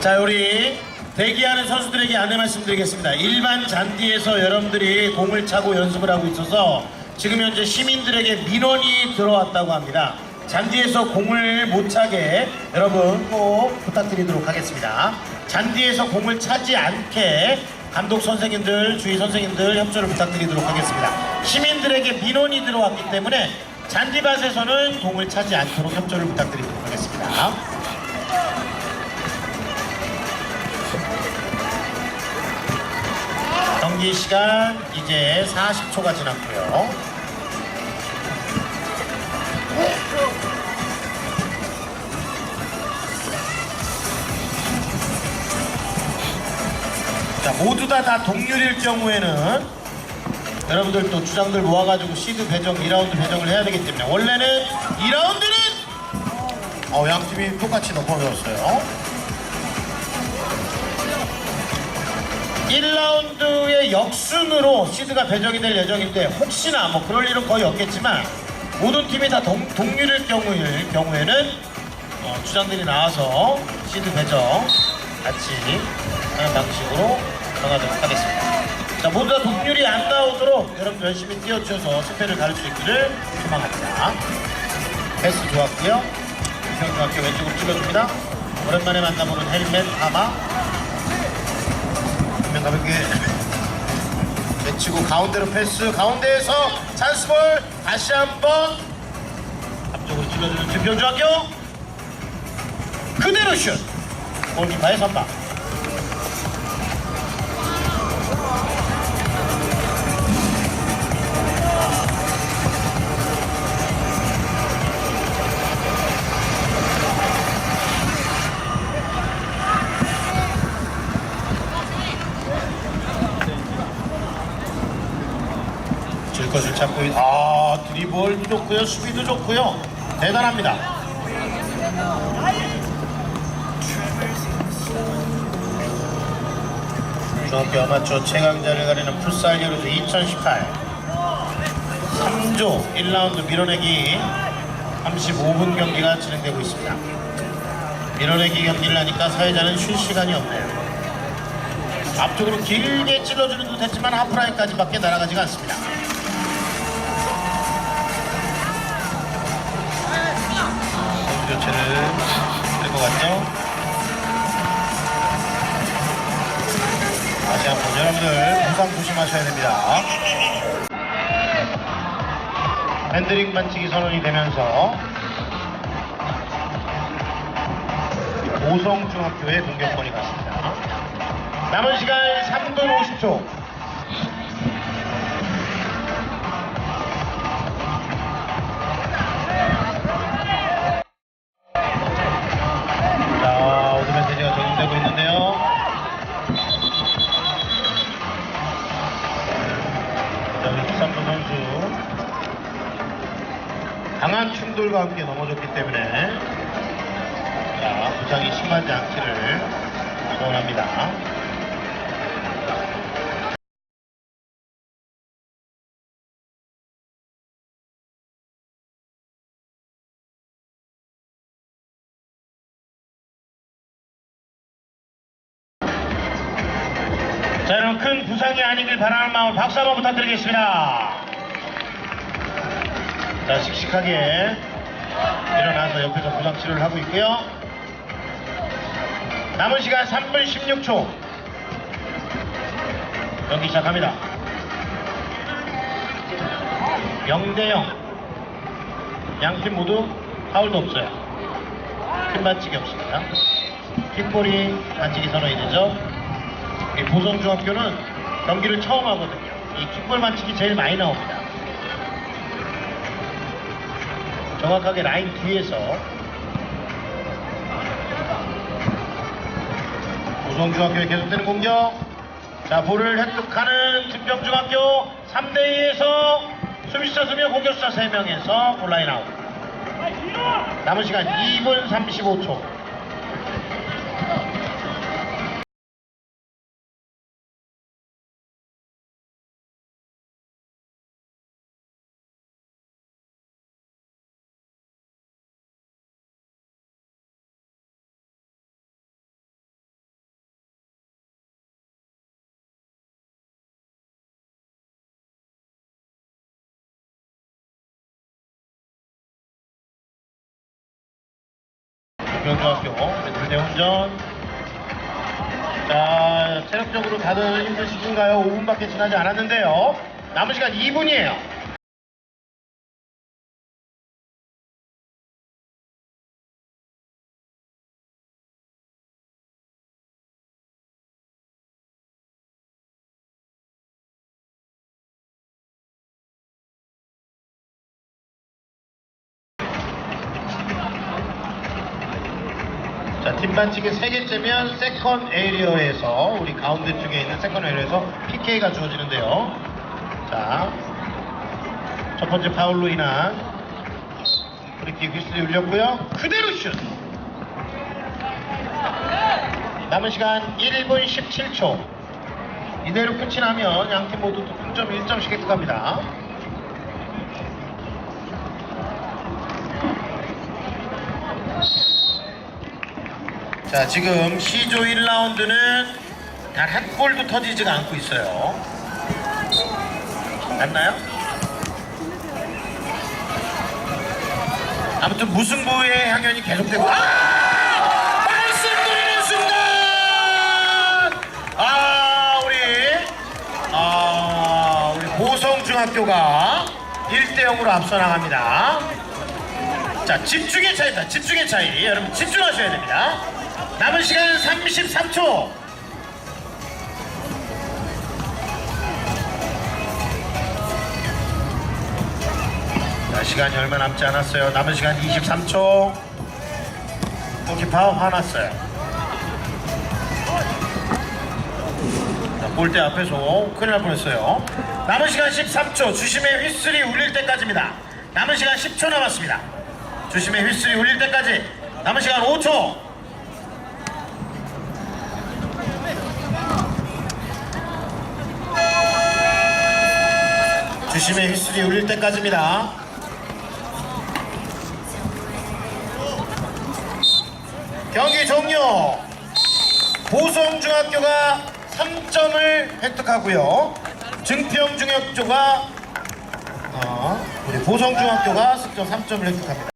자, 우리 대기하는 선수들에게 안내 말씀드리겠습니다. 일반 잔디에서 여러분들이 공을 차고 연습을 하고 있어서 지금 현재 시민들에게 민원이 들어왔다고 합니다. 잔디에서 공을 못 차게 여러분 꼭 부탁드리도록 하겠습니다. 잔디에서 공을 차지 않게 감독 선생님들, 주의 선생님들 협조를 부탁드리도록 하겠습니다. 시민들에게 민원이 들어왔기 때문에 잔디밭에서는 공을 차지 않도록 협조를 부탁드리도록 하겠습니다. 경기 시간 이제 40초가 지났고요. 자, 모두 다, 다 동률일 경우에는 여러분들 또 주장들 모아가지고 시드 배정, 2라운드 배정을 해야 되기 때문에 원래는 2라운드는 어, 양 팀이 똑같이 넘어졌어요. 1라운드의 역순으로 시드가 배정이 될 예정인데 혹시나 뭐 그럴 일은 거의 없겠지만 모든 팀이 다 동, 동률일 경우일 경우에는 어, 주장들이 나와서 시드 배정 같이 하는 방식으로 정하도록 하겠습니다. 자 모두 다 동률이 안 나오도록 여러분 열심히 뛰어주셔서 스페를 가릴 수 있기를 소망합니다. 패스 좋았고요. 이평 중학교 왼쪽으로 찍어줍니다. 오랜만에 만나보는 헬멧 아마 한명 가볍게 외치고 가운데로 패스 가운데에서 찬스볼 다시 한번 앞쪽으로 찔러주는 증평중학교. 그대로 슛! 골키퍼의 선방 것을 찾고 있... 아 드리블도 좋고요. 수비도 좋고요. 대단합니다. 중학교 아마추어 최강자를 가리는 풋살 여루수 2018 3조 1라운드 밀어내기 35분 경기가 진행되고 있습니다. 밀어내기 경기를 하니까 사회자는 쉴 시간이 없네요. 앞쪽으로 길게 찔러주는 듯 했지만 하프라인까지밖에 날아가지가 않습니다 교체를 할것 같죠? 다시 한번 여러분들 부상 조심하셔야 됩니다. 핸드링 반칙이 선언이 되면서 오성중학교의 공격권이 갔습니다. 남은 시간 3분 50초. 충돌과 함께 넘어졌기 때문에 자, 부상이 심하지 않기를 소원합니다. 자, 여러분 큰 부상이 아니길 바라는 마음 박수 한번 부탁드리겠습니다. 자, 씩씩하게 일어나서 옆에서 부상 치료를 하고 있고요. 남은 시간 3분 16초. 경기 시작합니다. 0대0. 양팀 모두 파울도 없어요. 큰 반칙이 없습니다. 킥볼이 반칙이 선언이 되죠. 이 보성중학교는 경기를 처음 하거든요. 이 킥볼 반칙이 제일 많이 나옵니다. 정확하게 라인 뒤에서 보성중학교에 계속되는 공격. 자, 볼을 획득하는 증평중학교 3대2에서 수비수차 2명, 공격수차 3명에서 온라인 아웃. 남은 시간 2분 35초. 중앙중학교. 왼쪽대 혼전. 자 체력적으로 다들 힘드시신가요? 5분밖에 지나지 않았는데요. 남은 시간 2분이에요 자, 팀 반칙이 3개째면 세컨 에리어에서 우리 가운데 쪽에 있는 세컨 에리어에서 PK가 주어지는데요. 자, 첫 번째 파울로 인한 프리킥 휘슬이 울렸고요. 그대로 슛! 남은 시간 1분 17초. 이대로 끝이 나면 양 팀 모두 동점 1점씩 획득합니다. 자, 지금 C조 1라운드는 단 한 골도 터지지가 않고 있어요. 맞나요? 아무튼 무승부의 향연이 계속되고 아! 말씀드리는 순간 아 우리 아 우리 보성중학교가 1대 0으로 앞서 나갑니다. 자 집중의 차이다 집중의 차이 여러분 집중하셔야 됩니다 남은 시간 33초. 자 시간이 얼마 남지 않았어요. 남은 시간 23초. 골키파 화났어요. 자, 골대 앞에서 큰일 날 뻔했어요. 남은 시간 13초. 주심의 휘슬이 울릴 때까지입니다. 남은 시간 10초 남았습니다. 주심의 휘슬이 울릴 때까지 남은 시간 5초 주심의 휘슬이 울릴 때까지입니다. 경기 종료. 보성중학교가 3점을 획득하고요. 증평중학교가 어, 우리 보성중학교가 승점 3점을 획득합니다